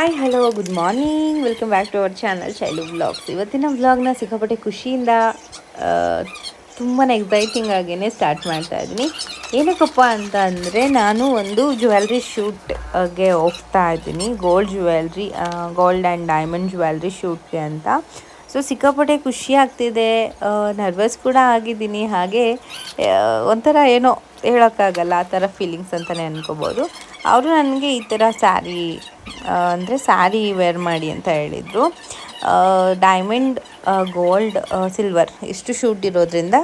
Hi hello good morning welcome back to our channel Shailu vlogs ಇವತ್ತಿನ ವ್ಲಾಗ್ನ ಸಿಕ್ಕಾಪಟ್ಟೆ ಖುಷಿಯಿಂದ ತುಂಬಾ ಎಕ್ಸೈಟಿಂಗ್ ಆಗೇ ಸ್ಟಾರ್ಟ್ ಮಾಡ್ತಾ ಇದ್ದೀನಿ. ಏನಕ್ಕಪ್ಪ ಅಂತ ಅಂದರೆ ನಾನು ಒಂದು ಜ್ಯುವೆಲ್ರಿ ಶೂಟ್ಗೆ ಹೋಗ್ತಾ ಇದ್ದೀನಿ. Gold jewellery gold and diamond jewellery ಶೂಟ್ಗೆ ಅಂತ. ಸೊ ಸಿಕ್ಕಾಪಟ್ಟೆ ಖುಷಿ ಆಗ್ತಿದೆ. ನರ್ವಸ್ ಕೂಡ ಆಗಿದ್ದೀನಿ. ಹಾಗೆ ಒಂಥರ ಏನೋ ಹೇಳೋಕ್ಕಾಗಲ್ಲ, ಆ ಥರ ಫೀಲಿಂಗ್ಸ್ ಅಂತಲೇ ಅನ್ಕೋಬೋದು. ಅವರು ನನಗೆ ಈ ಥರ ಸ್ಯಾರಿ ಅಂದರೆ ಸ್ಯಾರಿ ವೇರ್ ಮಾಡಿ ಅಂತ ಹೇಳಿದರು. ಡೈಮಂಡ್ ಗೋಲ್ಡ್ ಸಿಲ್ವರ್ ಇಷ್ಟು ಶೂಟ್ ಇರೋದ್ರಿಂದ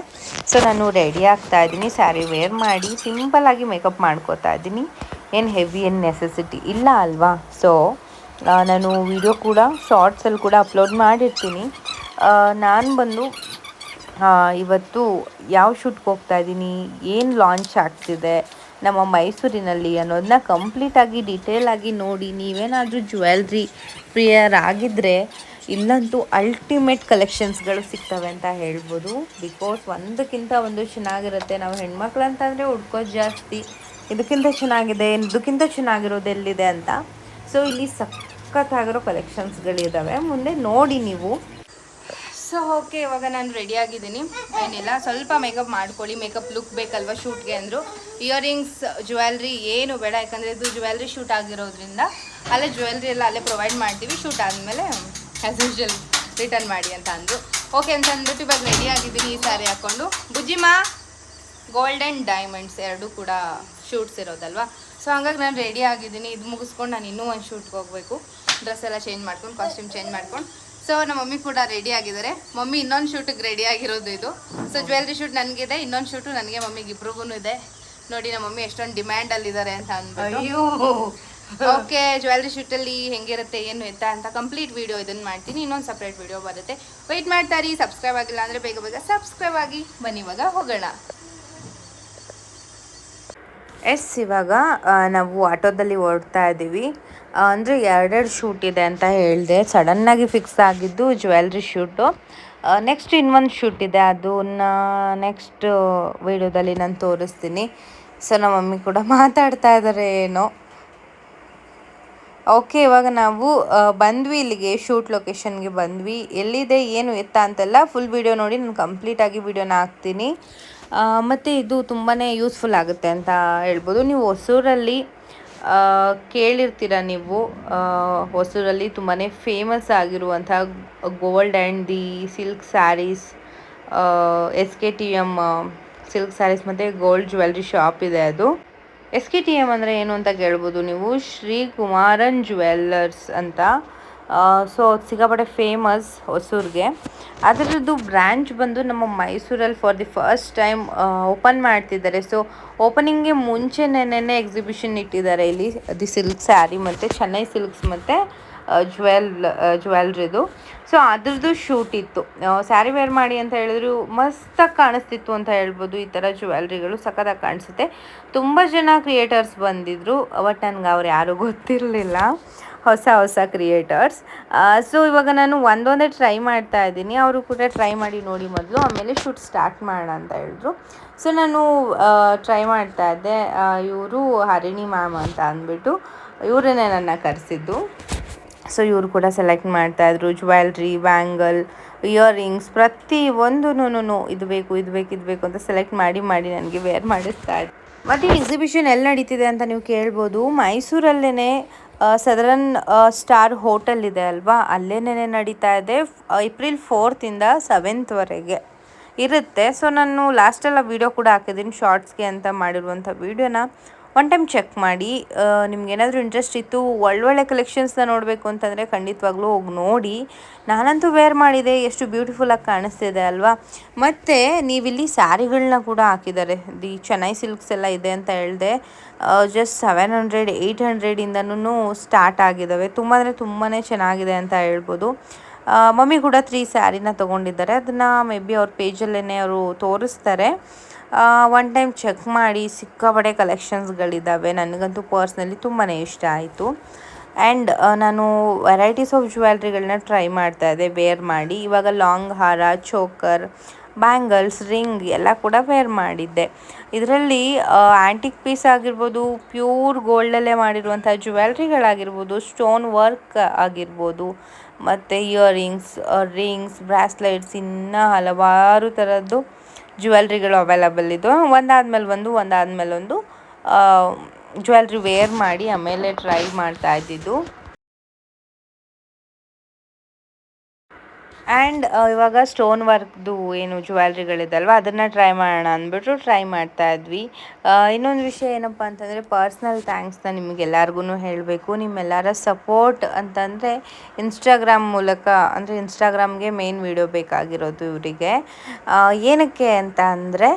ಸೊ ನಾನು ರೆಡಿ ಆಗ್ತಾ ಇದ್ದೀನಿ. ಸ್ಯಾರಿ ವೇರ್ ಮಾಡಿ ಸಿಂಪಲ್ಲಾಗಿ ಮೇಕಪ್ ಮಾಡ್ಕೋತಾ ಇದ್ದೀನಿ. ಏನು ಹೆವಿ ಏನು ನೆಸೆಸಿಟಿ ಇಲ್ಲ ಅಲ್ವಾ? ಸೊ ನಾನು ವಿಡಿಯೋ ಕೂಡ ಶಾರ್ಟ್ಸಲ್ಲಿ ಕೂಡ ಅಪ್ಲೋಡ್ ಮಾಡಿರ್ತೀನಿ. ನಾನು ಬಂದು ಇವತ್ತು ಯಾವ ಶೂಟ್ಗೆ ಹೋಗ್ತಾ ಇದ್ದೀನಿ, ಏನು ಲಾಂಚ್ ಆಗ್ತಿದೆ, ನಮ್ಮ ಮೈಸೂರಿನಲ್ಲಿ ಅನ್ನೋದನ್ನ ಕಂಪ್ಲೀಟಾಗಿ ಡೀಟೇಲಾಗಿ ನೋಡಿ, ನೀವೇನಾದರೂ ಜ್ಯುವೆಲ್ರಿ ಪ್ರಿಯರ್ ಆಗಿದ್ದರೆ ಇಲ್ಲಂತೂ ಅಲ್ಟಿಮೇಟ್ ಕಲೆಕ್ಷನ್ಸ್ಗಳು ಸಿಗ್ತವೆ ಅಂತ ಹೇಳ್ಬೋದು. ಬಿಕಾಸ್ ಒಂದಕ್ಕಿಂತ ಒಂದು ಚೆನ್ನಾಗಿರುತ್ತೆ. ನಾವು ಹೆಣ್ಮಕ್ಳು ಅಂತಂದರೆ ಹುಡ್ಕೋದು ಜಾಸ್ತಿ. ಇದಕ್ಕಿಂತ ಚೆನ್ನಾಗಿದೆ, ಇದಕ್ಕಿಂತ ಚೆನ್ನಾಗಿರೋದು ಎಲ್ಲಿದೆ ಅಂತ. ಸೊ ಇಲ್ಲಿ ಸಖತ್ತಾಗಿರೋ ಕಲೆಕ್ಷನ್ಸ್ಗಳಿದ್ದಾವೆ ಮುಂದೆ ನೋಡಿ ನೀವು. ಸೊ ಓಕೆ ಇವಾಗ ನಾನು ರೆಡಿ ಆಗಿದ್ದೀನಿ. ಏನಿಲ್ಲ, ಸ್ವಲ್ಪ ಮೇಕಪ್ ಮಾಡ್ಕೊಳ್ಳಿ. ಮೇಕಪ್ ಲುಕ್ ಬೇಕಲ್ವಾ ಶೂಟ್ಗೆ ಅಂದರು. ಇಯರಿಂಗ್ಸ್ ಜ್ಯುವೆಲ್ರಿ ಏನು ಬೇಡ. ಯಾಕಂದರೆ ಇದು ಜ್ಯುವೆಲ್ರಿ ಶೂಟ್ ಆಗಿರೋದ್ರಿಂದ ಅಲ್ಲೇ ಜ್ಯುವೆಲ್ರಿ ಎಲ್ಲ ಅಲ್ಲೇ ಪ್ರೊವೈಡ್ ಮಾಡ್ತೀವಿ. ಶೂಟ್ ಆದಮೇಲೆ ಆ್ಯಸ್ ಯೂಶಲ್ ರಿಟರ್ನ್ ಮಾಡಿ ಅಂತ ಅಂದರು. ಓಕೆ ಅಂತ ಅಂದ್ಬಿಟ್ಟು ಇವಾಗ ರೆಡಿ ಆಗಿದ್ದೀನಿ ಈ ಸ್ಯಾರಿ ಹಾಕ್ಕೊಂಡು ಬುಜ್ಜಿಮಾ ಗೋಲ್ಡ್ ಆ್ಯಂಡ್ ಡೈಮಂಡ್ಸ್ ಎರಡೂ ಕೂಡ ಶೂಟ್ಸ್ ಇರೋದಲ್ವಾ? ಸೊ ಹಂಗಾಗಿ ನಾನು ರೆಡಿ ಆಗಿದ್ದೀನಿ. ಇದು ಮುಗಿಸ್ಕೊಂಡು ನಾನು ಇನ್ನೂ ಒಂದು ಶೂಟ್ಗೆ ಹೋಗಬೇಕು. ಡ್ರೆಸ್ ಎಲ್ಲ ಚೇಂಜ್ ಮಾಡ್ಕೊಂಡು ಕಾಸ್ಟ್ಯೂಮ್ ಚೇಂಜ್ ಮಾಡ್ಕೊಂಡು. ಸೊ ನಮ್ಮ ಮಮ್ಮಿ ಕೂಡ ರೆಡಿ ಆಗಿದ್ದಾರೆ. ಮಮ್ಮಿ ಇನ್ನೊಂದು ಶೂಟಿಗೆ ರೆಡಿ ಆಗಿರೋದು ಇದು. ಸೊ ಜ್ಯುವೆಲ್ರಿ ಶೂಟ್ ನನಗಿದೆ. ಇನ್ನೊಂದು ಶೂಟು ನನಗೆ ಮಮ್ಮಿಗೆ ಇಬ್ರಿಗೂ ಇದೆ. ನೋಡಿ ನಮ್ಮ ಮಮ್ಮಿ ಎಷ್ಟೊಂದು ಡಿಮ್ಯಾಂಡಲ್ಲಿದ್ದಾರೆ ಅಂತ ಅಂದ್ಬಿಟ್ಟು. ಓಕೆ ಜ್ಯುವೆಲ್ರಿ ಶೂಟಲ್ಲಿ ಹೆಂಗಿರುತ್ತೆ ಏನು ಎತ್ತ ಅಂತ ಕಂಪ್ಲೀಟ್ ವಿಡಿಯೋ ಇದನ್ನು ಮಾಡ್ತೀನಿ. ಇನ್ನೊಂದು ಸಪ್ರೇಟ್ ವಿಡಿಯೋ ಬರುತ್ತೆ. ವೆಯ್ಟ್ ಮಾಡ್ತಾರೆ ಸಬ್ಸ್ಕ್ರೈಬ್ ಆಗಿಲ್ಲ ಅಂದರೆ ಬೇಗ ಬೇಗ ಸಬ್ಸ್ಕ್ರೈಬ್ ಆಗಿ. ಬನ್ನಿ ಇವಾಗ ಹೋಗೋಣ. ಎಸ್, ಇವಾಗ ನಾವು ಆಟೋದಲ್ಲಿ ಓಡ್ತಾ ಇದ್ದೀವಿ. ಅಂದರೆ ಎರಡೆರಡು ಶೂಟ್ ಇದೆ ಅಂತ ಹೇಳಿದೆ. ಸಡನ್ನಾಗಿ ಫಿಕ್ಸ್ ಆಗಿದ್ದು ಜ್ಯುವೆಲ್ರಿ ಶೂಟು. ನೆಕ್ಸ್ಟ್ ಇನ್ನೊಂದು ಶೂಟ್ ಇದೆ. ಅದನ್ನ ನೆಕ್ಸ್ಟ್ ವಿಡಿಯೋದಲ್ಲಿ ನಾನು ತೋರಿಸ್ತೀನಿ. ಸೊ ನಮ್ಮ ಮಮ್ಮಿ ಕೂಡ ಮಾತಾಡ್ತಾ ಇದ್ದಾರೆ ಏನೋ. ಓಕೆ, ಇವಾಗ ನಾವು ಬಂದ್ವಿ, ಇಲ್ಲಿಗೆ ಶೂಟ್ ಲೊಕೇಶನ್ಗೆ ಬಂದ್ವಿ. ಎಲ್ಲಿದೆ, ಏನು ಎತ್ತ ಅಂತೆಲ್ಲ ಫುಲ್ ವಿಡಿಯೋ ನೋಡಿ ನಾನು ಕಂಪ್ಲೀಟಾಗಿ ವಿಡಿಯೋನ ಹಾಕ್ತೀನಿ. ಮತ್ತು ಇದು ತುಂಬಾ ಯೂಸ್ಫುಲ್ ಆಗುತ್ತೆ ಅಂತ ಹೇಳ್ಬೋದು. ನೀವು ಹೊಸೂರಲ್ಲಿ ಕೇಳಿರ್ತೀರ ನೀವು? ಹೊಸೂರಲ್ಲಿ ತುಂಬಾ ಫೇಮಸ್ ಆಗಿರುವಂಥ gold and the silk sarees S K T M silk sarees ಮತ್ತು ಗೋಲ್ಡ್ ಜ್ಯುವೆಲ್ರಿ ಶಾಪ್ ಇದೆ ಅದು. ಎಸ್ ಕೆ ಟಿ ಎಂ ಅಂದರೆ ಏನು ಅಂತ ಕೇಳ್ಬೋದು ನೀವು? ಶ್ರೀ ಕುಮಾರನ್ ಜ್ಯುವೆಲ್ಲರ್ಸ್ ಅಂತ. ಸೊ ಸಿಕ್ಕಾಪಟ್ಟೆ ಫೇಮಸ್ ಹೊಸೂರಿಗೆ. ಅದರದ್ದು ಬ್ರ್ಯಾಂಚ್ ಬಂದು ನಮ್ಮ ಮೈಸೂರಲ್ಲಿ for the first time open ಮಾಡ್ತಿದ್ದಾರೆ. ಸೊ ಓಪನಿಂಗ್ಗೆ ಮುಂಚೆನೇ ಎಕ್ಸಿಬಿಷನ್ ಇಟ್ಟಿದ್ದಾರೆ ಇಲ್ಲಿ. ದಿ ಸಿಲ್ಕ್ ಸ್ಯಾರಿ ಮತ್ತು ಚೆನ್ನೈ ಸಿಲ್ಕ್ಸ್ ಮತ್ತು ಜ್ಯುವೆಲ್ ಜ್ಯುವೆಲ್ರಿದು ಸೊ ಅದ್ರದ್ದು ಶೂಟ್ ಇತ್ತು. ಸ್ಯಾರಿ ವೇರ್ ಮಾಡಿ ಅಂತ ಹೇಳಿದ್ರು ಮಸ್ತಾಗಿ ಕಾಣಿಸ್ತಿತ್ತು ಅಂತ ಹೇಳ್ಬೋದು. ಈ ಥರ ಜ್ಯುವೆಲ್ರಿಗಳು ಸಖತ್ತಾಗಿ ಕಾಣಿಸುತ್ತೆ. ತುಂಬ ಜನ ಕ್ರಿಯೇಟರ್ಸ್ ಬಂದಿದ್ದರು ಬಟ್ ನನಗೆ ಅವ್ರು ಯಾರೂ ಗೊತ್ತಿರಲಿಲ್ಲ. ಹೊಸ ಹೊಸ ಕ್ರಿಯೇಟರ್ಸ್ ಸೊ ಇವಾಗ ನಾನು ಒಂದೊಂದೇ ಟ್ರೈ ಮಾಡ್ತಾ ಇದ್ದೀನಿ. ಅವರು ಕೂಡ ಟ್ರೈ ಮಾಡಿ ನೋಡಿ ಮೊದಲು, ಆಮೇಲೆ ಶೂಟ್ ಸ್ಟಾರ್ಟ್ ಮಾಡೋಣ ಅಂತ ಹೇಳಿದ್ರು. ಸೊ ನಾನು ಟ್ರೈ ಮಾಡ್ತಾ ಇದ್ದೆ. ಇವರು ಹರಿಣಿ ಮ್ಯಾಮ್ ಅಂತ ಅಂದ್ಬಿಟ್ಟು, ಇವರನ್ನೇ ನನ್ನ ಕರೆಸಿದ್ದು. ಸೊ ಇವರು ಕೂಡ ಸೆಲೆಕ್ಟ್ ಮಾಡ್ತಾ ಮಾಡ್ತಾಯಿದ್ರು ಜ್ಯುವೆಲ್ರಿ ಬ್ಯಾಂಗಲ್ ಇಯರಿಂಗ್ಸ್ ಪ್ರತಿ ಒಂದೂ ಇದು ಬೇಕು ಇದು ಬೇಕು ಇದು ಬೇಕು ಅಂತ ಸೆಲೆಕ್ಟ್ ಮಾಡಿ ಮಾಡಿ ನನಗೆ ವೇರ್ ಮಾಡಿಸ್ತಾ ಇದ್ರು ಮತ್ತು ಎಕ್ಸಿಬಿಷನ್ ಎಲ್ಲಿ ನಡೀತಿದೆ ಅಂತ ನೀವು ಕೇಳ್ಬೋದು. ಮೈಸೂರಲ್ಲೇ ಸದರನ್ ಸ್ಟಾರ್ ಹೋಟೆಲ್ ಇದೆ ಅಲ್ವಾ? ಅಲ್ಲೇನೇ ನಡೀತಾ ಇದೆ. ಏಪ್ರಿಲ್ ಫೋರ್ತಿಂದ ಸೆವೆಂತ್ವರೆಗೆ ಇರುತ್ತೆ. ಸೊ ನಾನು ಲಾಸ್ಟೆಲ್ಲ ವೀಡಿಯೋ ಕೂಡ ಹಾಕಿದ್ದೀನಿ ಶಾರ್ಟ್ಸ್ಗೆ ಅಂತ ಮಾಡಿರುವಂಥ ವೀಡಿಯೋನ ಒನ್ ಟೈಮ್ ಚೆಕ್ ಮಾಡಿ ನಿಮ್ಗೆ ಏನಾದರೂ ಇಂಟ್ರೆಸ್ಟ್ ಇತ್ತು, ಒಳ್ಳೊಳ್ಳೆ ಕಲೆಕ್ಷನ್ಸ್ನ ನೋಡಬೇಕು ಅಂತಂದರೆ ಖಂಡಿತವಾಗ್ಲೂ ಹೋಗಿ ನೋಡಿ. ನಾನಂತೂ ವೇರ್ ಮಾಡಿದೆ, ಎಷ್ಟು ಬ್ಯೂಟಿಫುಲ್ಲಾಗಿ ಕಾಣಿಸ್ತಿದೆ ಅಲ್ವಾ? ಮತ್ತು ನೀವಿಲ್ಲಿ ಸ್ಯಾರಿಗಳನ್ನ ಕೂಡ ಹಾಕಿದ್ದಾರೆ. ದಿ ಚೆನ್ನೈ ಸಿಲ್ಕ್ಸ್ ಎಲ್ಲ ಇದೆ ಅಂತ ಹೇಳಿದೆ. ಜಸ್ಟ್ ಸೆವೆನ್ ಹಂಡ್ರೆಡ್ ಏಯ್ಟ್ ಹಂಡ್ರೆಡಿಂದನೂ ಸ್ಟಾರ್ಟ್ ಆಗಿದ್ದಾವೆ ತುಂಬ ಅಂದರೆ ತುಂಬಾ ಚೆನ್ನಾಗಿದೆ ಅಂತ ಹೇಳ್ಬೋದು. ಮಮ್ಮಿ ಕೂಡ ತ್ರೀ ಸ್ಯಾರಿನ ತೊಗೊಂಡಿದ್ದಾರೆ. ಅದನ್ನು ಮೇ ಬಿ ಅವ್ರ ಪೇಜಲ್ಲೇ ಅವರು ತೋರಿಸ್ತಾರೆ. ಒನ್ ಟೈಮ್ ಚೆಕ್ ಮಾಡಿ ಸಿಕ್ಕಾಪಟ್ಟೆ ಕಲೆಕ್ಷನ್ಸ್ಗಳಿದ್ದಾವೆ ನನಗಂತೂ ಪರ್ಸ್ನಲಿ ತುಂಬಾ ಇಷ್ಟ ಆಯಿತು. ಆ್ಯಂಡ್ ನಾನು ವೆರೈಟೀಸ್ ಆಫ್ ಜ್ಯುವೆಲ್ರಿಗಳನ್ನ ಟ್ರೈ ಮಾಡ್ತಾ ಇದ್ದೆ ವೇರ್ ಮಾಡಿ. ಇವಾಗ ಲಾಂಗ್ ಹಾರ ಚೋಕರ್ ಬ್ಯಾಂಗಲ್ಸ್ ರಿಂಗ್ ಎಲ್ಲ ಕೂಡ ವೇರ್ ಮಾಡಿದ್ದೆ. ಇದರಲ್ಲಿ ಆ್ಯಂಟಿಕ್ ಪೀಸ್ ಆಗಿರ್ಬೋದು ಪ್ಯೂರ್ ಗೋಲ್ಡಲ್ಲೇ ಮಾಡಿರುವಂಥ ಜ್ಯುವೆಲ್ರಿಗಳಾಗಿರ್ಬೋದು ಸ್ಟೋನ್ ವರ್ಕ್ ಆಗಿರ್ಬೋದು, ಮತ್ತು ಇಯರಿಂಗ್ಸ್ ರಿಂಗ್ಸ್ ಬ್ರಾಸ್ಲೆಟ್ಸ್ ಇನ್ನೂ ಹಲವಾರು ಥರದ್ದು ಜ್ಯುವೆಲ್ರಿಗಳು ಅವೈಲಬಲ್ ಇದು ಒಂದಾದ್ಮೇಲೆ ಒಂದು ಒಂದಾದ್ಮೇಲೆ ಒಂದು ಜ್ಯುವೆಲ್ರಿ ವೇರ್ ಮಾಡಿ ಆಮೇಲೆ ಟ್ರೈ ಮಾಡ್ತಾ ಇದ್ದಿದ್ದು. ಆ್ಯಂಡ್ ಇವಾಗ ಸ್ಟೋನ್ ವರ್ಕ್ದು ಏನು ಜ್ಯುವೆಲ್ರಿಗಳಿದಲ್ವ ಅದನ್ನು ಟ್ರೈ ಮಾಡೋಣ ಅಂದ್ಬಿಟ್ಟು ಟ್ರೈ ಮಾಡ್ತಾ ಇದ್ವಿ. ಇನ್ನೊಂದು ವಿಷಯ ಏನಪ್ಪ ಅಂತಂದರೆ ಪರ್ಸ್ನಲ್ ಥ್ಯಾಂಕ್ಸ್ನ ನಿಮಗೆಲ್ಲರಿಗೂ ಹೇಳಬೇಕು. ನಿಮ್ಮೆಲ್ಲರ ಸಪೋರ್ಟ್ ಅಂತಂದರೆ ಇನ್ಸ್ಟಾಗ್ರಾಮ್ ಮೂಲಕ, ಅಂದರೆ ಇನ್ಸ್ಟಾಗ್ರಾಮ್ಗೆ ಮೇನ್ ವಿಡಿಯೋ ಬೇಕಾಗಿರೋದು ಇವರಿಗೆ. ಏನಕ್ಕೆ ಅಂತ ಅಂದರೆ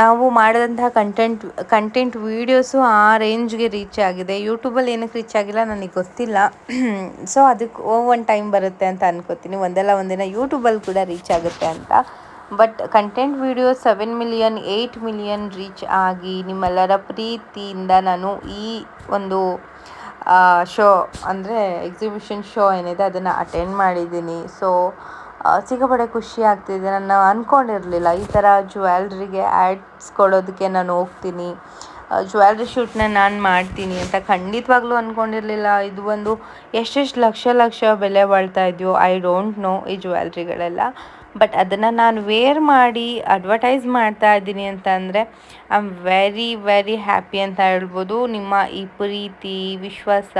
ನಾವು ಮಾಡಿದಂತಹ ಕಂಟೆಂಟ್ ಕಂಟೆಂಟ್ ವೀಡಿಯೋಸು ಆ ರೇಂಜ್ಗೆ ರೀಚ್ ಆಗಿದೆ. ಯೂಟ್ಯೂಬಲ್ಲಿ ಏನಕ್ಕೆ ರೀಚ್ ಆಗಿಲ್ಲ ನನಗೆ ಗೊತ್ತಿಲ್ಲ. ಸೊ ಅದಕ್ಕೆ ಒನ್ ಟೈಮ್ ಬರುತ್ತೆ ಅಂತ ಅನ್ಕೋತೀನಿ. ಒಂದಲ್ಲ ಒಂದಿನ ಯೂಟ್ಯೂಬಲ್ಲಿ ಕೂಡ ರೀಚ್ ಆಗುತ್ತೆ ಅಂತ. But content video seven million eight million reach ಆಗಿ ನಿಮ್ಮೆಲ್ಲರ ಪ್ರೀತಿಯಿಂದ ನಾನು ಈ ಒಂದು ಶೋ ಅಂದರೆ ಎಕ್ಸಿಬಿಷನ್ ಶೋ ಏನಿದೆ ಅದನ್ನು ಅಟೆಂಡ್ ಮಾಡಿದ್ದೀನಿ. ಸೊ ಸಿಕ್ಕಾಪಟ್ಟೆ ಖುಷಿ ಆಗ್ತಿದೆ. ನಾನು ಅಂದ್ಕೊಂಡಿರಲಿಲ್ಲ ಈ ಥರ ಜ್ಯುವೆಲ್ರಿಗೆ ಆ್ಯಡ್ಸ್ ಕೊಡೋದಕ್ಕೆ ನಾನು ಹೋಗ್ತೀನಿ. ಜ್ಯುವೆಲ್ರಿ ಶೂಟ್ನ ನಾನು ಮಾಡ್ತೀನಿ ಅಂತ ಖಂಡಿತವಾಗ್ಲೂ ಅಂದ್ಕೊಂಡಿರಲಿಲ್ಲ ಇದು ಒಂದು ಎಷ್ಟೆಷ್ಟು ಲಕ್ಷ ಲಕ್ಷ ಬೆಲೆ ಬಾಳ್ತಾ ಇದೆಯೋ ಐ ಡೋಂಟ್ ನೋ ಈ ಜ್ಯುವೆಲ್ರಿಗಳೆಲ್ಲ. ಬಟ್ ಅದನ್ನು ನಾನು ವೇರ್ ಮಾಡಿ ಅಡ್ವರ್ಟೈಸ್ ಮಾಡ್ತಾ ಇದ್ದೀನಿ ಅಂತ ಅಂದರೆ I am very very happy ಅಂತ ಹೇಳ್ಬೋದು. ನಿಮ್ಮ ಈ ಪ್ರೀತಿ, ವಿಶ್ವಾಸ,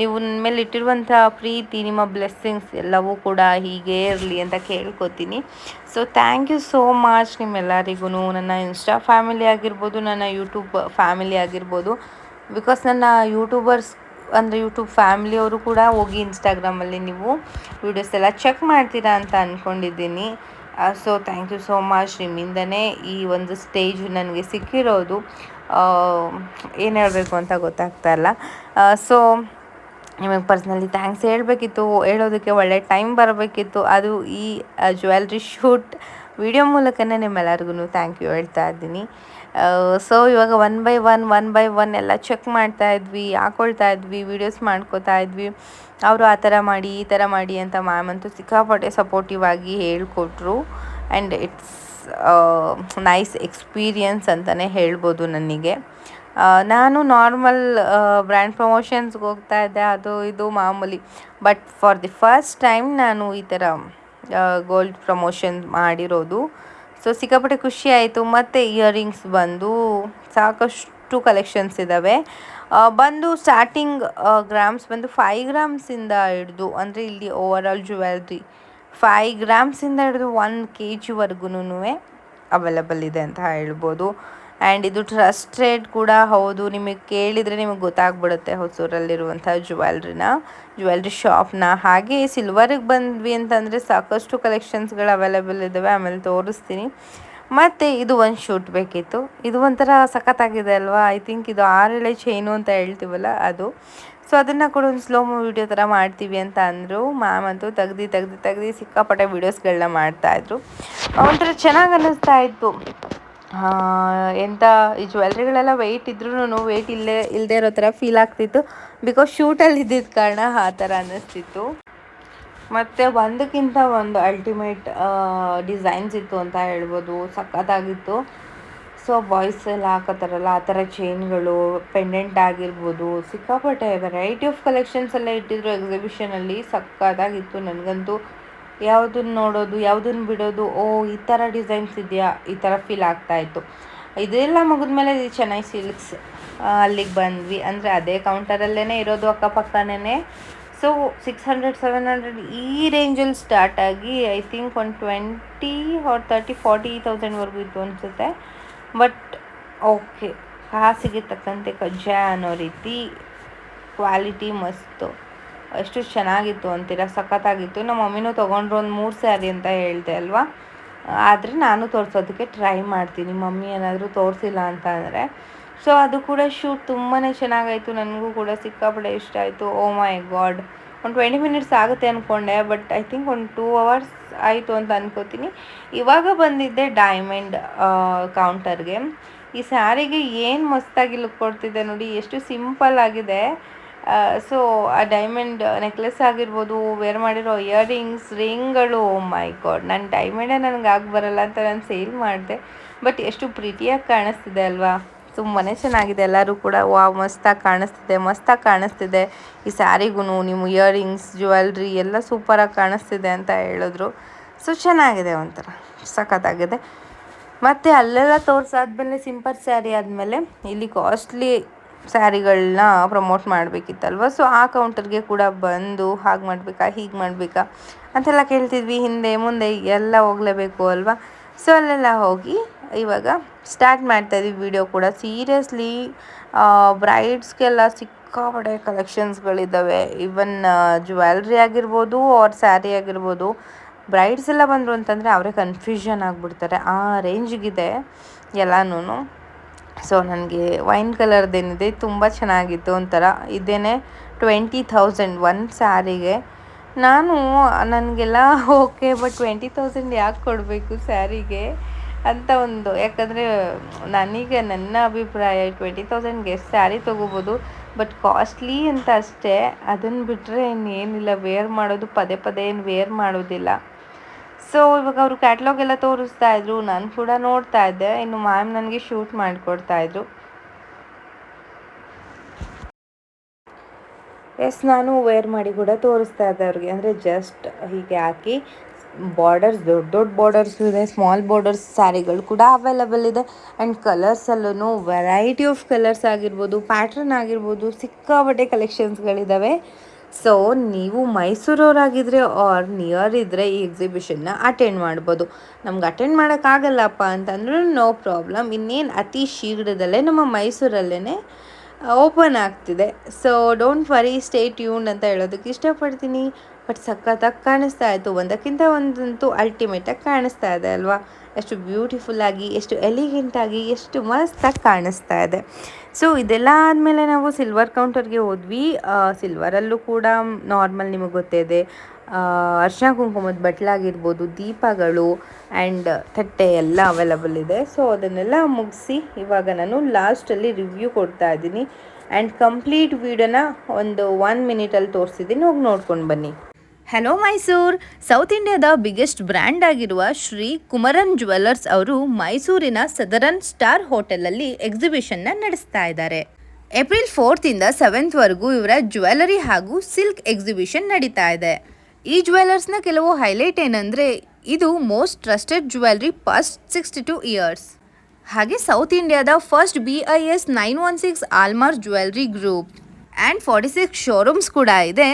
ನೀವು ನನ್ನ ಮೇಲೆ ಇಟ್ಟಿರುವಂಥ ಪ್ರೀತಿ, ನಿಮ್ಮ ಬ್ಲೆಸ್ಸಿಂಗ್ಸ್ ಎಲ್ಲವೂ ಕೂಡ ಹೀಗೆ ಇರಲಿ ಅಂತ ಕೇಳ್ಕೊತೀನಿ. So thank you so much ನಿಮ್ಮೆಲ್ಲರಿಗೂ. ನನ್ನ ಇನ್ಸ್ಟಾ ಫ್ಯಾಮಿಲಿ ಆಗಿರ್ಬೋದು, ನನ್ನ ಯೂಟ್ಯೂಬ್ ಫ್ಯಾಮಿಲಿ ಆಗಿರ್ಬೋದು. ಬಿಕಾಸ್ ನನ್ನ ಯೂಟ್ಯೂಬರ್ಸ್ ಅಂದರೆ ಯೂಟ್ಯೂಬ್ ಫ್ಯಾಮ್ಲಿಯವರು ಕೂಡ ಹೋಗಿ ಇನ್ಸ್ಟಾಗ್ರಾಮಲ್ಲಿ ನೀವು ವೀಡಿಯೋಸ್ ಎಲ್ಲ ಚೆಕ್ ಮಾಡ್ತೀರಾ ಅಂತ ಅಂದ್ಕೊಂಡಿದ್ದೀನಿ so thank you so much ನಿಮ್ಮಿಂದನೇ ಈ ಒಂದು ಸ್ಟೇಜ್ ನನಗೆ ಸಿಕ್ಕಿರೋದು. ಏನು ಹೇಳಬೇಕು ಅಂತ ಗೊತ್ತಾಗ್ತಾ ಇಲ್ಲ. ಸೊ ನಿಮಗೆ ಪರ್ಸ್ನಲಿ ಥ್ಯಾಂಕ್ಸ್ ಹೇಳಬೇಕಿತ್ತು. ಹೇಳೋದಕ್ಕೆ ಒಳ್ಳೆ ಟೈಮ್ ಬರಬೇಕಿತ್ತು. ಅದು ಈ ಜ್ಯುವೆಲ್ರಿ ಶೂಟ್ ವಿಡಿಯೋ ಮೂಲಕನೇ ನಿಮ್ಮೆಲ್ಲರಿಗೂ ಥ್ಯಾಂಕ್ ಯು ಹೇಳ್ತಾ ಇದ್ದೀನಿ. ಸೊ ಇವಾಗ one by one one by one ಎಲ್ಲ ಚೆಕ್ ಮಾಡ್ತಾ ಇದ್ವಿ, ಹಾಕೊಳ್ತಾ ಇದ್ವಿ ವೀಡಿಯೋಸ್ ಮಾಡ್ಕೋತಾ ಇದ್ವಿ. ಅವರು ಆ ಥರ ಮಾಡಿ, ಈ ಥರ ಮಾಡಿ ಅಂತ ಮ್ಯಾಮ್ ಅಂತೂ ಸಿಕ್ಕಾಪಟ್ಟೆ ಸಪೋರ್ಟಿವ್ ಆಗಿ ಹೇಳ್ಕೊಟ್ರು. ಆ್ಯಂಡ್ ಇಟ್ಸ್ ನೈಸ್ ಎಕ್ಸ್ಪೀರಿಯನ್ಸ್ ಅಂತಲೇ ಹೇಳ್ಬೋದು ನನಗೆ. ನಾನು ನಾರ್ಮಲ್ ಬ್ರ್ಯಾಂಡ್ ಪ್ರಮೋಷನ್ಸ್ಗೆ ಹೋಗ್ತಾ ಇದ್ದೆ, ಅದು ಇದು ಮಾಮೂಲಿ. But for the first time ನಾನು ಈ ಥರ ಗೋಲ್ಡ್ ಪ್ರಮೋಷನ್ ಮಾಡಿರೋದು. ಸೊ ಸಿಕ್ಕಾಪಟ್ಟೆ ಖುಷಿ ಆಯಿತು. ಮತ್ತು ಇಯರಿಂಗ್ಸ್ ಬಂದು ಸಾಕಷ್ಟು ಕಲೆಕ್ಷನ್ಸ್ ಇದ್ದಾವೆ ಬಂದು ಸ್ಟಾರ್ಟಿಂಗ್ ಗ್ರಾಮ್ಸ್ ಬಂದು ಫೈ ಗ್ರಾಮ್ಸಿಂದ ಹಿಡಿದು, ಅಂದರೆ ಇಲ್ಲಿ ಓವರ್ ಆಲ್ ಜ್ಯುವೆಲ್ರಿ ಫೈ ಗ್ರಾಮ್ಸಿಂದ ಹಿಡಿದು ಒನ್ ಕೆ ಜಿವರೆಗೂ ಅವೈಲಬಲ್ ಇದೆ ಅಂತ ಹೇಳ್ಬೋದು. ಆ್ಯಂಡ್ ಇದು ಟ್ರಸ್ಟೆಡ್ ಕೂಡ ಹೌದು. ನಿಮಗೆ ಕೇಳಿದರೆ ನಿಮಗೆ ಗೊತ್ತಾಗ್ಬಿಡುತ್ತೆ ಹೊಸೂರಲ್ಲಿರುವಂಥ ಜ್ಯುವೆಲ್ರಿನ ಜ್ಯುವೆಲ್ರಿ ಶಾಪ್ನ ಹಾಗೆ ಸಿಲ್ವರಿಗೆ ಬಂದ್ವಿ ಅಂತಂದರೆ ಸಾಕಷ್ಟು ಕಲೆಕ್ಷನ್ಸ್ಗಳು ಅವೈಲೇಬಲ್ ಇದ್ದಾವೆ ಆಮೇಲೆ ತೋರಿಸ್ತೀನಿ. ಮತ್ತು ಇದು ಒಂದು ಶೂಟ್ ಬೇಕಿತ್ತು. ಇದು ಒಂಥರ ಸಖತ್ತಾಗಿದೆ ಅಲ್ವಾ? ಐ ಥಿಂಕ್ ಇದು ಆರೆಳೆ ಚೈನು ಅಂತ ಹೇಳ್ತೀವಲ್ಲ ಅದು. ಸೊ ಅದನ್ನು ಕೂಡ ಒಂದು ಸ್ಲೋಮೋ ವೀಡಿಯೋ ಥರ ಮಾಡ್ತೀವಿ ಅಂತ ಅಂದರು. ಮ್ಯಾಮ್ ಅಂತೂ ತೆಗ್ದು ತೆಗ್ದು ತೆಗ್ದು ಸಿಕ್ಕಾಪಟ್ಟೆ ವೀಡಿಯೋಸ್ಗಳನ್ನ ಮಾಡ್ತಾಯಿದ್ರು ಒಂಥರ ಚೆನ್ನಾಗಿ ಅನ್ನಿಸ್ತಾ ಇತ್ತು. ಎಂಥ ಈ ಜ್ಯುವೆಲ್ರಿಗಳೆಲ್ಲ ವೆಯ್ಟ್ ಇದ್ರೂ ವೆಯ್ಟ್ ಇಲ್ಲೇ ಇಲ್ಲದೆ ಇರೋ ಥರ ಫೀಲ್ ಆಗ್ತಿತ್ತು. ಬಿಕಾಸ್ ಶೂಟಲ್ಲಿ ಇದ್ದಿದ್ದ ಕಾರಣ ಆ ಥರ ಅನ್ನಿಸ್ತಿತ್ತು. ಮತ್ತು ಒಂದಕ್ಕಿಂತ ಒಂದು ಅಲ್ಟಿಮೇಟ್ ಡಿಸೈನ್ಸ್ ಇತ್ತು ಅಂತ ಹೇಳ್ಬೋದು. ಸಖತ್ತಾಗಿತ್ತು. ಸೊ ಬಾಯ್ಸ್ ಎಲ್ಲ ಹಾಕೋತಾರಲ್ಲ ಆ ಥರ ಚೈನ್ಗಳು ಪೆಂಡೆಂಟ್ ಆಗಿರ್ಬೋದು. ಸಿಕ್ಕಾಪಟ್ಟೆ ವೆರೈಟಿ ಆಫ್ ಕಲೆಕ್ಷನ್ಸ್ ಎಲ್ಲ ಇಟ್ಟಿದ್ರು ಎಕ್ಸಿಬಿಷನಲ್ಲಿ ಸಖತ್ತಾಗಿತ್ತು. ನನಗಂತೂ ಯಾವುದನ್ನು ನೋಡೋದು ಯಾವುದನ್ನು ಬಿಡೋದು, ಓ, ಈ ಥರ ಡಿಸೈನ್ಸ್ ಇದೆಯಾ, ಈ ಥರ ಫೀಲ್ ಆಗ್ತಾಯಿತ್ತು ಇದೆಲ್ಲ ಮುಗಿದ್ಮೇಲೆ ಇದು ಚೆನ್ನೈ ಸಿಲ್ಕ್ಸ್ ಅಲ್ಲಿಗೆ ಬಂದ್ವಿ. ಅಂದರೆ ಅದೇ ಕೌಂಟರಲ್ಲೇ ಇರೋದು ಅಕ್ಕಪಕ್ಕನೇ so six hundred seven hundred ಈ ರೇಂಜಲ್ಲಿ ಸ್ಟಾರ್ಟ್ ಆಗಿ ಐ ಥಿಂಕ್ ಒಂದು ಟ್ವೆಂಟಿ ಆರ್ ತರ್ಟಿ ಫಾರ್ಟಿ ತೌಸಂಡ್ವರೆಗೂ ಇತ್ತು ಅನಿಸುತ್ತೆ. ಬಟ್ ಓಕೆ ಕಾಸಿಗೆ ತಕ್ಕಂತೆ ಕಜ್ಜಾಯ ಅನ್ನೋ ರೀತಿ ಕ್ವಾಲಿಟಿ ಮಸ್ತು. ಎಷ್ಟು ಚೆನ್ನಾಗಿತ್ತು ಅಂತೀರ? ಸಖತ್ತಾಗಿತ್ತು. ನಮ್ಮ ಮಮ್ಮಿನೂ ತೊಗೊಂಡ್ರು ಒಂದು ಮೂರು ಸ್ಯಾರಿ ಅಂತ ಹೇಳ್ದೆ ಅಲ್ವಾ? ಆದರೆ ನಾನು ತೋರಿಸೋದಕ್ಕೆ ಟ್ರೈ ಮಾಡ್ತೀನಿ. ಮಮ್ಮಿ ಏನಾದರೂ ತೋರಿಸಿಲ್ಲ ಅಂತ ಅಂದರೆ. ಸೊ ಅದು ಕೂಡ ಶೂಟ್ ತುಂಬಾ ಚೆನ್ನಾಗಾಯಿತು. ನನಗೂ ಕೂಡ ಸಿಕ್ಕಾಪಟ್ಟೆ ಇಷ್ಟ ಆಯಿತು. ಓ ಮೈ ಗಾಡ್ ಒಂದು ಟ್ವೆಂಟಿ ಮಿನಿಟ್ಸ್ ಆಗುತ್ತೆ ಅಂದ್ಕೊಂಡೆ ಬಟ್ ಐ ಥಿಂಕ್ ಒಂದು ಟೂ ಅವರ್ಸ್ ಆಯಿತು ಅಂತ ಅನ್ಕೋತೀನಿ. ಇವಾಗ ಬಂದಿದ್ದೆ ಡೈಮಂಡ್ ಕೌಂಟರ್ಗೆ ಈ ಸ್ಯಾರಿಗೆ ಏನು ಮಸ್ತಾಗಿ ಲುಕ್ ಕೊಡ್ತಿದೆ ನೋಡಿ. ಎಷ್ಟು ಸಿಂಪಲ್ ಆಗಿದೆ. ಸೊ ಆ ಡೈಮಂಡ್ ನೆಕ್ಲೆಸ್ ಆಗಿರ್ಬೋದು ವೇರ್ ಮಾಡಿರೋ ಇಯರಿಂಗ್ಸ್ ರಿಂಗ್ಗಳು ಮೈ ಗಾಡ್ ನನ್ನ ಡೈಮಂಡೇ ನನಗೆ ಆಗಿ ಬರಲ್ಲ ಅಂತ ನಾನು ಸೇಲ್ ಮಾಡಿದೆ. ಬಟ್ ಎಷ್ಟು ಪ್ರೀತಿಯಾಗಿ ಕಾಣಿಸ್ತಿದೆ ಅಲ್ವಾ? ತುಂಬಾ ಚೆನ್ನಾಗಿದೆ, ಎಲ್ಲರೂ ಕೂಡ ವಾವ್ ಮಸ್ತಾಗಿ ಕಾಣಿಸ್ತಿದೆ ಮಸ್ತಾಗಿ ಕಾಣಿಸ್ತಿದೆ. ಈ ಸ್ಯಾರಿಗೂ ನಿಮ್ಮ ಇಯರಿಂಗ್ಸ್ ಜ್ಯುವೆಲ್ರಿ ಎಲ್ಲ ಸೂಪರಾಗಿ ಕಾಣಿಸ್ತಿದೆ ಅಂತ ಹೇಳಿದ್ರು. ಸೊ ಚೆನ್ನಾಗಿದೆ ಒಂಥರ, ಸಖತ್ತಾಗಿದೆ. ಮತ್ತು ಅಲ್ಲೆಲ್ಲ ತೋರಿಸಾದ್ಮೇಲೆ ಸಿಂಪಲ್ ಸ್ಯಾರಿ ಆದಮೇಲೆ, ಇಲ್ಲಿ ಕಾಸ್ಟ್ಲಿ ಸ್ಯಾರಿಗಳನ್ನ ಪ್ರಮೋಟ್ ಮಾಡಬೇಕಿತ್ತಲ್ವ? ಸೊ ಆ ಕೌಂಟರ್ಗೆ ಕೂಡ ಬಂದು ಹಾಗೆ ಮಾಡಬೇಕಾ, ಹೀಗೆ ಮಾಡಬೇಕಾ? ಅಂತೆಲ್ಲ ಕೇಳ್ತಿದ್ವಿ. ಹಿಂದೆ, ಮುಂದೆ ಎಲ್ಲ ಹೋಗಲೇಬೇಕು ಅಲ್ವಾ? ಸೊ ಅಲ್ಲೆಲ್ಲ ಹೋಗಿ ಇವಾಗ ಸ್ಟಾರ್ಟ್ ಮಾಡ್ತಾ ಮಾಡ್ತಾಯಿದ್ವಿ ವಿಡಿಯೋ ಕೂಡ. ಸೀರಿಯಸ್ಲಿ ಬ್ರೈಡ್ಸ್ಗೆಲ್ಲ ಸಿಕ್ಕಾಪಡೆ ಕಲೆಕ್ಷನ್ಸ್ಗಳಿದ್ದಾವೆ ಇವನ್ ಜ್ಯುವೆಲ್ರಿ ಆಗಿರ್ಬೋದು ಆರ್ ಸ್ಯಾರಿ ಆಗಿರ್ಬೋದು. ಬ್ರೈಡ್ಸ್ ಎಲ್ಲ ಬಂದರು ಅಂತಂದರೆ ಅವರೇ ಕನ್ಫ್ಯೂಷನ್ ಆಗಿಬಿಡ್ತಾರೆ. ಆ ರೇಂಜಿಗಿದೆ ಎಲ್ಲನೂ ಸೊ ನನಗೆ ವೈನ್ ಕಲರ್ದೇನಿದೆ ತುಂಬ ಚೆನ್ನಾಗಿತ್ತು ಒಂಥರ. ಇದೇನೆ ಟ್ವೆಂಟಿ ಥೌಸಂಡ್ ಒನ್ ಸ್ಯಾರಿಗೆ. ನಾನು, ನನಗೆಲ್ಲ ಓಕೆ, ಬಟ್ ಟ್ವೆಂಟಿ ತೌಸಂಡ್ ಯಾಕೆ ಕೊಡಬೇಕು ಸ್ಯಾರಿಗೆ ಅಂತ ಒಂದು, ಯಾಕಂದರೆ ನನಗೆ ನನ್ನ ಅಭಿಪ್ರಾಯ ಟ್ವೆಂಟಿ ತೌಸಂಡ್ಗೆ ಸ್ಯಾರಿ ತೊಗೋಬೋದು, ಬಟ್ ಕಾಸ್ಟ್ಲಿ ಅಂತ ಅಷ್ಟೇ. ಅದನ್ನು ಬಿಟ್ಟರೆ ಇನ್ನೇನಿಲ್ಲ ವೇರ್ ಮಾಡೋದು ಪದೇ ಪದೇ ಏನು ವೇರ್ ಮಾಡೋದಿಲ್ಲ. ಸೊ ಇವಾಗ ಅವರು ಕ್ಯಾಟ್ಲಾಗ್ ಎಲ್ಲ ತೋರಿಸ್ತಾ ಇದ್ರು. ನಾನು ಕೂಡ ನೋಡ್ತಾ ಇದ್ದೆ. ಇನ್ನು ಮ್ಯಾಮ್ ನನಗೆ ಶೂಟ್ ಮಾಡಿಕೊಡ್ತಾ ಇದ್ರು. ಎಸ್ ನಾನು ವೇರ್ ಮಾಡಿ ಕೂಡ ತೋರಿಸ್ತಾ ಇದ್ದೆ ಅವ್ರಿಗೆ. ಅಂದರೆ ಜಸ್ಟ್ ಹೀಗೆ ಹಾಕಿ ಬಾರ್ಡರ್ಸ್ ದೊಡ್ಡ ದೊಡ್ಡ ಬಾರ್ಡರ್ಸ್ ಇದೆ. ಸ್ಮಾಲ್ ಬಾರ್ಡರ್ಸ್ ಸ್ಯಾರಿಗಳು ಕೂಡ ಅವೈಲಬಲ್ ಇದೆ. ಆ್ಯಂಡ್ ಕಲರ್ಸಲ್ಲೂ ವೆರೈಟಿ ಆಫ್ ಕಲರ್ಸ್ ಆಗಿರ್ಬೋದು ಪ್ಯಾಟ್ರನ್ ಆಗಿರ್ಬೋದು, ಸಿಕ್ಕಾಪಟ್ಟೆ ಕಲೆಕ್ಷನ್ಸ್ಗಳಿದ್ದಾವೆ ಸೊ ನೀವು ಮೈಸೂರವರಾಗಿದ್ದರೆ ಆರ್ ನಿಯರ್ ಇದ್ದರೆ ಈ ಎಕ್ಸಿಬಿಷನ್ನ ಅಟೆಂಡ್ ಮಾಡ್ಬೋದು. ನಮ್ಗೆ ಅಟೆಂಡ್ ಮಾಡೋಕ್ಕಾಗಲ್ಲಪ್ಪ ಅಂತಂದ್ರೂ ನೋ ಪ್ರಾಬ್ಲಮ್ ಇನ್ನೇನು ಅತಿ ಶೀಘ್ರದಲ್ಲೇ ನಮ್ಮ ಮೈಸೂರಲ್ಲೇ ಓಪನ್ ಆಗ್ತಿದೆ. So don't worry stay tune ಅಂತ ಹೇಳೋದಕ್ಕೆ ಇಷ್ಟಪಡ್ತೀನಿ. ಬಟ್ ಸಖತ್ತಾಗಿ ಕಾಣಿಸ್ತಾ ಇತ್ತು. ಒಂದಕ್ಕಿಂತ ಒಂದಂತೂ ಅಲ್ಟಿಮೇಟಾಗಿ ಕಾಣಿಸ್ತಾ ಇದೆ ಅಲ್ವಾ? ಎಷ್ಟು ಬ್ಯೂಟಿಫುಲ್ಲಾಗಿ ಎಷ್ಟು ಎಲಿಗೆಂಟಾಗಿ ಎಷ್ಟು ಮಸ್ತಾಗಿ ಕಾಣಿಸ್ತಾ ಇದೆ. ಸೊ ಇದೆಲ್ಲ ಆದಮೇಲೆ ನಾವು ಸಿಲ್ವರ್ ಕೌಂಟರ್ಗೆ ಹೋದ್ವಿ. ಸಿಲ್ವರಲ್ಲೂ ಕೂಡ ನಾರ್ಮಲ್ ನಿಮಗೆ ಗೊತ್ತಿದೆ. ಅರ್ಶಿನ ಕುಂಕುಮದ ಬಟ್ಲಾಗಿರ್ಬೋದು, ದೀಪಗಳು ಆ್ಯಂಡ್ ತಟ್ಟೆ ಎಲ್ಲ ಅವೈಲಬಲ್ ಇದೆ. ಸೊ ಅದನ್ನೆಲ್ಲ ಮುಗಿಸಿ ಇವಾಗ ನಾನು ಲಾಸ್ಟಲ್ಲಿ ರಿವ್ಯೂ ಕೊಡ್ತಾ ಇದ್ದೀನಿ. ಆ್ಯಂಡ್ ಕಂಪ್ಲೀಟ್ ವೀಡಿಯೋನ ಒಂದು ಒನ್ ಮಿನಿಟಲ್ಲಿ ತೋರಿಸಿದ್ದೀನಿ. ಹೋಗಿ ನೋಡ್ಕೊಂಡು ಬನ್ನಿ. ಹಲೋ ಮೈಸೂರು ಸೌತ್ ಇಂಡಿಯಾದ ಬಿಗ್ಗೆಸ್ಟ್ ಬ್ರ್ಯಾಂಡ್ ಆಗಿರುವ ಶ್ರೀ ಕುಮರನ್ ಜ್ಯುವೆಲ್ಲರ್ಸ್ ಅವರು ಮೈಸೂರಿನ ಸದರನ್ ಸ್ಟಾರ್ ಹೋಟೆಲಲ್ಲಿ ಎಕ್ಸಿಬಿಷನ್ನ ನಡೆಸ್ತಾ ಇದ್ದಾರೆ. ಏಪ್ರಿಲ್ ಫೋರ್ತಿಂದ ಸೆವೆಂತ್ವರೆಗೂ ಇವರ ಜುವೆಲ್ಲರಿ ಹಾಗೂ ಸಿಲ್ಕ್ ಎಕ್ಸಿಬಿಷನ್ ನಡೀತಾ ಇದೆ. ಈ ಜ್ಯುವೆಲ್ಲರ್ಸ್ನ ಕೆಲವು ಹೈಲೈಟ್ ಏನಂದರೆ, ಇದು most trusted jewellery past sixty two years ಹಾಗೆ ಸೌತ್ ಇಂಡಿಯಾದ first B I S nine one six hallmark jewellery group and forty six showrooms ಕೂಡ ಇದೆ.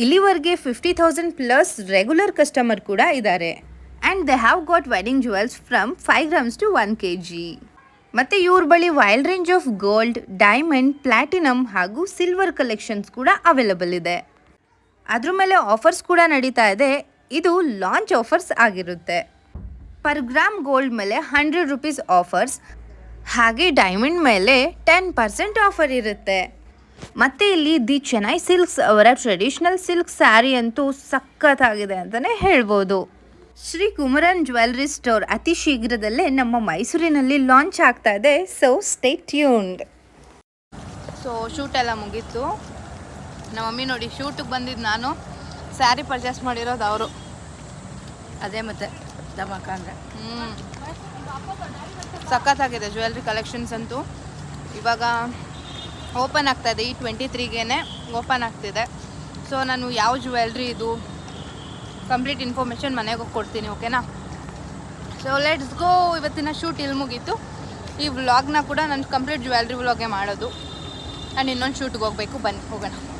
ಇಲ್ಲಿವರೆಗೆ fifty thousand plus regular customer ಕೂಡ ಇದ್ದಾರೆ and they have got wedding jewels from five grams to one K G ಮತ್ತು ಇವ್ರ ಬಳಿ wild range of gold diamond platinum ಹಾಗೂ silver collections ಕೂಡ ಅವೈಲಬಲ್ ಇದೆ. ಅದ್ರ ಮೇಲೆ ಆಫರ್ಸ್ ಕೂಡ ನಡೀತಾ ಇದೆ. ಇದು ಲಾಂಚ್ ಆಫರ್ಸ್ ಆಗಿರುತ್ತೆ. ಪರ್ ಗ್ರಾಮ್ ಗೋಲ್ಡ್ ಮೇಲೆ ಹಂಡ್ರೆಡ್ ರುಪೀಸ್ ಆಫರ್ಸ್ ಹಾಗೆ ಡೈಮಂಡ್ ಮೇಲೆ ಟೆನ್ ಪರ್ಸೆಂಟ್ ಆಫರ್ ಇರುತ್ತೆ. ಮತ್ತು ಇಲ್ಲಿ ದಿ ಚೆನ್ನೈ ಸಿಲ್ಕ್ಸ್ ಅವರ ಟ್ರೆಡಿಷ್ನಲ್ ಸಿಲ್ಕ್ ಸ್ಯಾರಿ ಅಂತೂ ಸಖತ್ತಾಗಿದೆ ಅಂತಲೇ ಹೇಳ್ಬೋದು. ಶ್ರೀ ಕುಮರನ್ ಜ್ಯುವೆಲ್ರಿ ಸ್ಟೋರ್ ಅತಿ ಶೀಘ್ರದಲ್ಲೇ ನಮ್ಮ ಮೈಸೂರಿನಲ್ಲಿ ಲಾಂಚ್ ಆಗ್ತಾ ಇದೆ so stay tuned so shoot ಎಲ್ಲ ಮುಗೀತು. ನಮ್ಮ ಮಮ್ಮಿ ನೋಡಿ ಶೂಟಿಗೆ ಬಂದಿದ್ದು ನಾನು. ಸ್ಯಾರಿ ಪರ್ಚೇಸ್ ಮಾಡಿರೋದು ಅವರು. ಅದೇ ಮತ್ತೆ ಧಮಾಕ ಅಂದರೆ. ಹ್ಞೂ ಸಖತ್ತಾಗಿದೆ ಜ್ಯುವೆಲ್ರಿ ಕಲೆಕ್ಷನ್ಸ್ ಅಂತೂ. ಇವಾಗ ಓಪನ್ ಆಗ್ತಾ ಇದೆ ಈ ಟ್ವೆಂಟಿ ತ್ರೀಗೇ ಓಪನ್ ಆಗ್ತಿದೆ. ಸೊ, ನಾನು ಯಾವ ಜ್ಯುವೆಲ್ರಿ ಇದು? ಕಂಪ್ಲೀಟ್ ಇನ್ಫಾರ್ಮೇಷನ್ ಮನೆಗೆ ಹೋಗಿ ಕೊಡ್ತೀನಿ, ಓಕೆನಾ? ಸೊ ಲೆಟ್ಸ್ ಗೋ ಇವತ್ತಿನ ಶೂಟ್ ಇಲ್ಲಿ ಮುಗೀತು. ಈ ವ್ಲಾಗ್ನ ಕೂಡ ನಾನು ಕಂಪ್ಲೀಟ್ ಜ್ಯುವೆಲ್ರಿ ವ್ಲಾಗೇ ಮಾಡೋದು. ನಾನು ಇನ್ನೊಂದು ಶೂಟ್ಗೆ ಹೋಗಬೇಕು. ಬನ್ನಿ, ಹೋಗೋಣ.